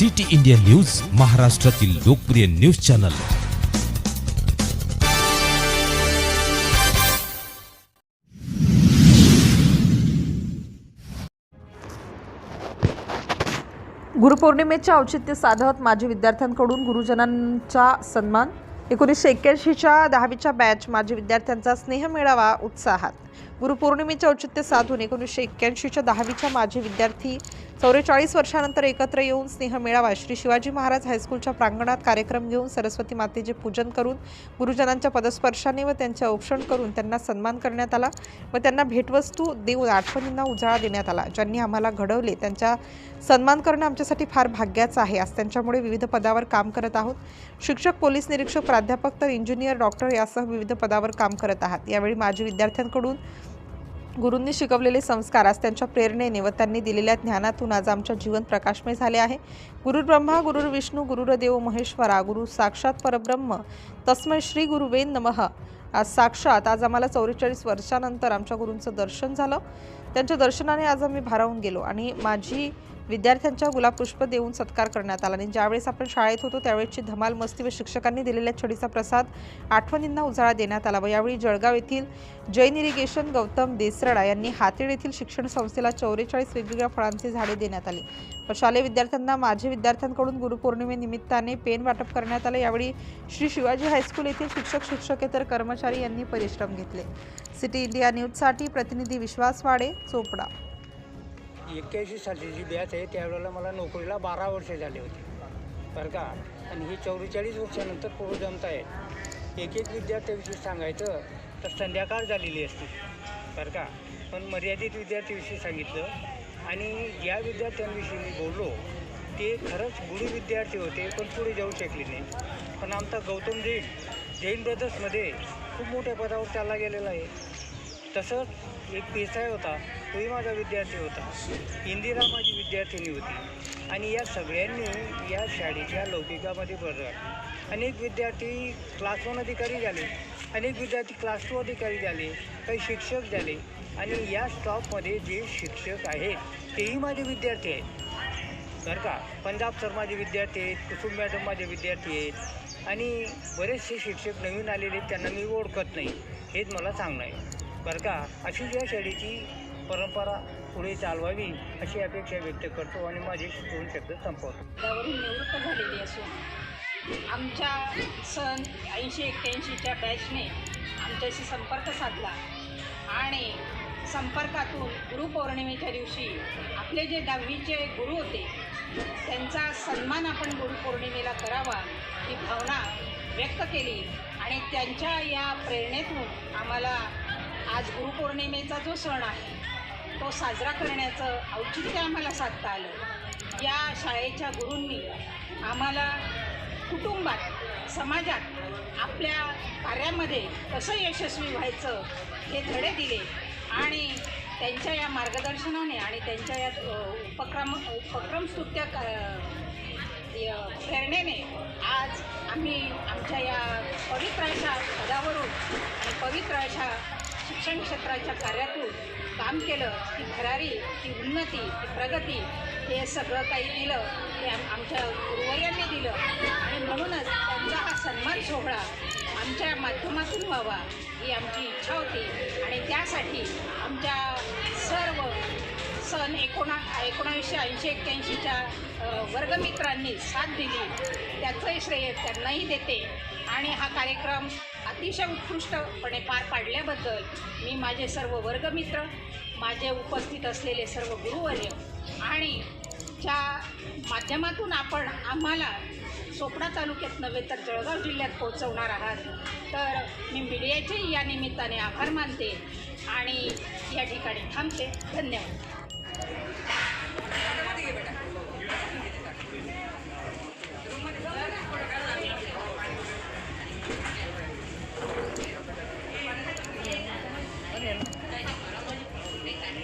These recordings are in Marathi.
सिटी इंडिया न्यूज महाराष्ट्रातील लोकप्रिय न्यूज चॅनल. गुरुपौर्णिमेचे औचित्य साधत माजी विद्यार्थ्यांकडून गुरुजनांचा सन्मान. एकोणीसशे एक्क्याऐंशीच्या दहावीच्या बॅच माजी विद्यार्थ्यांचा स्नेह मिळावा उत्साहात. गुरुपौर्णिमेचे औचित्य साधून एकोणीसशे एक्क्याऐंशीच्या दहावीच्या माजी विद्यार्थी चौवेचाळीस वर्षानंतर एकत्र येऊन स्नेह मेळावा श्री शिवाजी महाराज हायस्कूलच्या प्रांगणात कार्यक्रम घेऊन सरस्वती मातेचे पूजन करून गुरुजनांच्या पदस्पर्शाने व त्यांचे औक्षण करून त्यांना सन्मान करण्यात आला व त्यांना भेटवस्तू देऊन आठवणींना उजाळा देण्यात आला ज्यांनी आम्हाला घडवले. त्यांचा सन्मान करणं आमच्यासाठी फार भाग्याचं आहे. आज त्यांच्यामुळे विविध पदावर काम करत आहोत. शिक्षक पोलीस निरीक्षक प्राध्यापक तर इंजिनियर डॉक्टर यासह विविध पदावर काम करत आहात. यावेळी माजी विद्यार्थ्यांकडून गुरूंनी शिकवलेले संस्कार आज त्यांच्या प्रेरणेने व त्यांनी दिलेल्या ज्ञानातून आज आमच्या जीवन प्रकाशमय झाले आहे. गुरुर्ब्रह्मा गुरुर विष्णू गुरुरदेव महेश्वरा गुरु साक्षात परब्रह्म तस्मै श्री गुरुवेन नमः. आज साक्षात आज आम्हाला चौवेचाळीस वर्षानंतर आमच्या गुरूंचं दर्शन झालं. त्यांच्या दर्शनाने आज आम्ही भारावून गेलो आणि माझी विद्यार्थ्यांच्या गुलाबपुष्प देऊन सत्कार करण्यात आला. आणि ज्यावेळेस आपण शाळेत होतो त्यावेळेसची धमाल मस्ती व शिक्षकांनी दिलेल्या छडीचा प्रसाद आठवणींना उजाळा देण्यात आला व यावेळी जळगाव येथील जैन इरिगेशन गौतम देसरडा यांनी हातेड येथील शिक्षण संस्थेला चौवेचाळीस वेगवेगळ्या फळांचे झाडे देण्यात आली. व शालेय विद्यार्थ्यांना माझे विद्यार्थ्यांकडून गुरुपौर्णिमेनिमित्ताने पेन वाटप करण्यात आलं. यावेळी श्री शिवाजी हायस्कूल येथील शिक्षक शिक्षकेतर कर्मचारी यांनी परिश्रम घेतले. सिटी इंडिया न्यूजसाठी प्रतिनिधी विश्वास वाडे चोपडा. एक्क्याऐंशी सालची जी बॅच आहे त्यावेळेला मला नोकरीला बारा वर्षे झाले होते. बरं का? आणि ही चौवेचाळीस वर्षानंतर पोरं जमत आहेत एक एक विद्यार्थ्याविषयी सांगायचं तर संध्याकाळ झालेली असते. बरं का? पण मर्यादित विद्यार्थ्याविषयी सांगितलं. आणि ज्या विद्यार्थ्यांविषयी मी बोललो ते खरंच गुरु विद्यार्थी होते पण पुढे जाऊ शकले नाही. पण आमचा गौतम जैन जैन ब्रदर्समध्ये खूप मोठ्या पदावर चालला गेलेला आहे. तसंच एक पेसाय होता तोही माझा विद्यार्थी होता. इंदिरा माझी विद्यार्थिनी होती. आणि या सगळ्यांनी या शाळेच्या लौकिकामध्ये भर घातली अनेक विद्यार्थी क्लास वन अधिकारी झाले अनेक विद्यार्थी क्लास टू अधिकारी झाले काही शिक्षक झाले. आणि या स्टॉपमध्ये जे शिक्षक आहेत तेही माझे विद्यार्थी आहेत. बरं का? पंजाब सर माझे विद्यार्थी आहेत कुसुम मॅडम माझे विद्यार्थी आहेत. आणि बरेचसे शिक्षक नवीन आलेले आहेत त्यांना मी ओळखत नाही. हेच मला सांगणं आहे. बरं का? अशी या शैलीची परंपरा पुढे चालवावी अशी अपेक्षा व्यक्त करतो आणि माझे दोन शब्द संपवतो. त्यावरून निवृत्त झालेली असून आमच्या सन ऐंशी एक्क्याऐंशीच्या बॅचने आमच्याशी संपर्क साधला आणि संपर्कातून गुरुपौर्णिमेच्या दिवशी आपले जे दहावीचे गुरु होते त्यांचा सन्मान आपण गुरुपौर्णिमेला करावा ही भावना व्यक्त केली आणि त्यांच्या या प्रेरणेतून आम्हाला आज गुरुपौर्णिमेचा जो सण आहे तो साजरा करण्याचं औचित्य आम्हाला साधता आलं. या शाळेच्या गुरूंनी आम्हाला कुटुंबात समाजात आपल्या कार्यामध्ये कसं यशस्वी व्हायचं हे धडे दिले आणि त्यांच्या या मार्गदर्शनाने आणि त्यांच्या या उपक्रम उपक्रमस्तुत्य य- प्रेरणेने आज आम्ही आमच्या या पवित्र अशा पदावरून आणि पवित्र अशा शिक्षण क्षेत्राच्या कार्यातून काम केलं की भरारी ती उन्नती ती प्रगती हे सगळं काही दिलं ते आम आमच्या गुरुवर्यांनी दिलं. आणि म्हणूनच त्यांचा हा सन्मान सोहळा आमच्या माध्यमातून व्हावा ही आमची इच्छा होती. आणि त्यासाठी आमच्या सर्व सन एकोणा एकोणावीसशे ऐंशी एक्क्याऐंशीच्या वर्गमित्रांनी साथ दिली. त्याचंही श्रेय त्यांनाही देते. आणि हा कार्यक्रम अतिशय उत्कृष्टपणे पार पाडल्याबद्दल मी माझे सर्व वर्गमित्र माझे उपस्थित असलेले सर्व गुरुवर्य आणि ज्या माध्यमातून आपण आम्हाला चोपडा तालुक्यात नव्हे तर जळगाव जिल्ह्यात पोहोचवणार आहात. तर मी मीडियाचे या निमित्ताने आभार मानते आणि या ठिकाणी थांबते. धन्यवाद.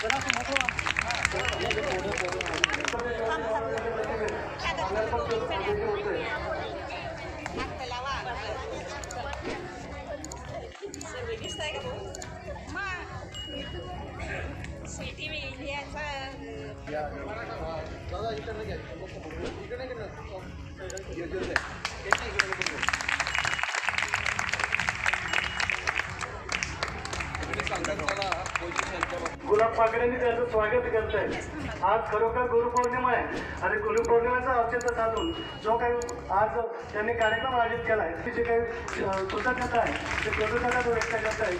전화좀해줘 요. गुलाब पाकड्यांनी त्याचं स्वागत करत आहे आज खरोखर गुरुपौर्णिमा आहे. आणि गुरुपौर्णिमेचा औचित्य साधून जो काही आज त्यांनी कार्यक्रम आयोजित केला आहे ती जी काही कृतज्ञता आहे ते कृतज्ञता तो व्यक्त करत आहे.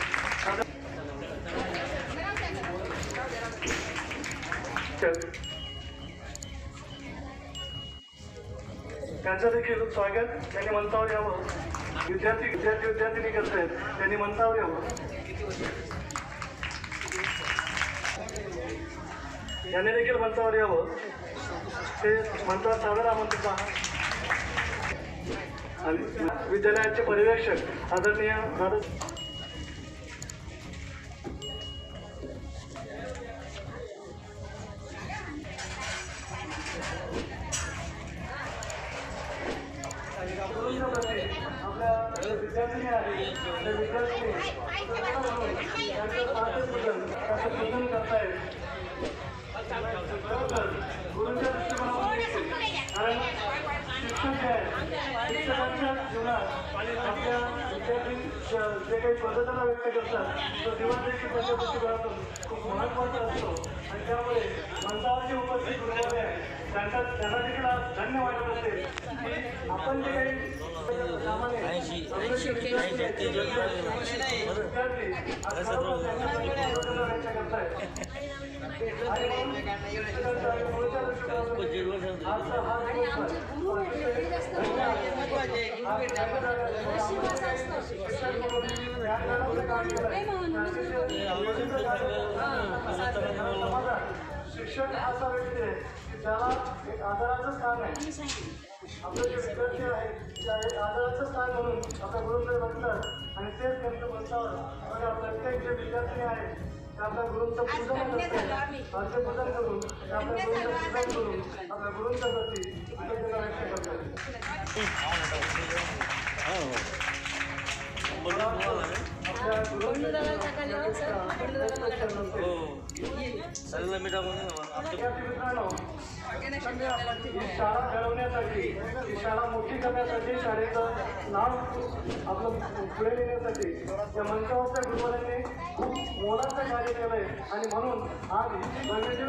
त्यांचं देखील स्वागत. त्यांनी मंतावर यावं. विद्यार्थी विद्यार्थी विद्यार्थिनी करत आहेत त्यांनी मंतावर यावं. यांनी देखील मंचावर यावं ते मंचावर सादर आमंत्रित आहात आणि विद्यालयाचे पर्यवेक्षक आदरणीय दादा आपल्या विद्यार्थी आहेत त्या विद्यार्थी करतायत खरोखर गुरुंच्या दृष्टिकोनातून कारण शिक्षक जे विद्यार्थी जे काही पद्धतीला व्यक्त करतात तो दिवस देखील त्याच्या खूप महत्त्वाचा असतो आणि त्यामुळे मंचावरची उपस्थित गुरुवर्य आहे त्यांचा त्यांना देखील धन्य वाटत असेल की आपण जे काही सामान्य आपले शिक्षक असा व्यक्ती आहे की ज्याला एक आदराचं स्थान आहे. आपले जे विद्यार्थी आहेत त्या आपल्या गुरुंकडे बघतात आणि तेच त्यांचं मंचावर बघा प्रत्येक जे विद्यार्थी आहेत ते आपल्या गुरुंचं पूजन करतात. अर्धपूजन करून ते आपल्या गुरुंचं पूजन करून आपल्या गुरुंच्या प्रती कृतज्ञता व्यक्त करतात. शाळा घडवण्यासाठी शाळा मोठी करण्यासाठी शाळेचं नाव आपलं पुढे नेण्यासाठी या मंचावरच्या गुरुवारांनी खूप मोलाचं कार्य केलं आहे. आणि म्हणून आज ही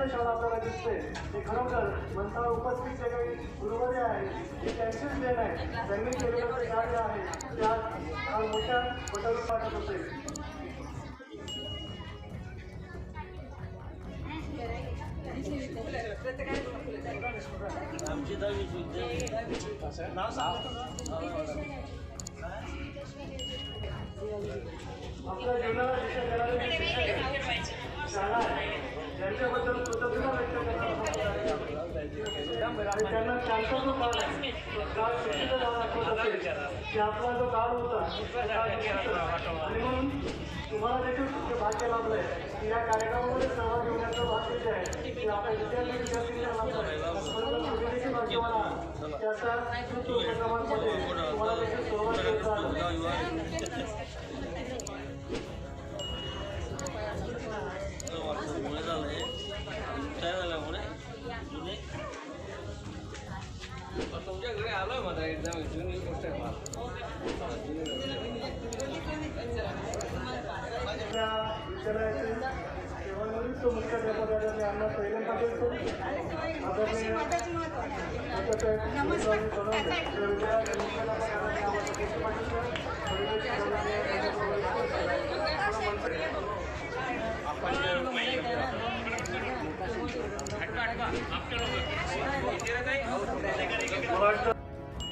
शाळा आपल्याला दिसते ते खरोखर मंचावर उपस्थित जे काही गुरुवारी आहे. हे त्यांचीच देण आहे. त्यांनी केलेलं कार्य आहे. ते मोठ्या आज मोठ्या पटावर वाटत आमची आपल्या नाव दिशा त्यांना त्यांचा जो काळ काळ झाला आठवत असेल की आपला जो काळ होता आणि म्हणून तुम्हाला देखील ते भाग्य लाभलंय की या कार्यक्रमामध्ये सहभाग घेण्याचं भाग्य जे आहे की आपल्या विद्यार्थी विद्यार्थ्यांना लाभलंय म्हणून तुम्ही देखील भाग्यवान आहात तुम्हाला देखील सहभागी होता आलोय माझा एकदम जुनी गोष्ट आहे मला. आपल्या तो आपण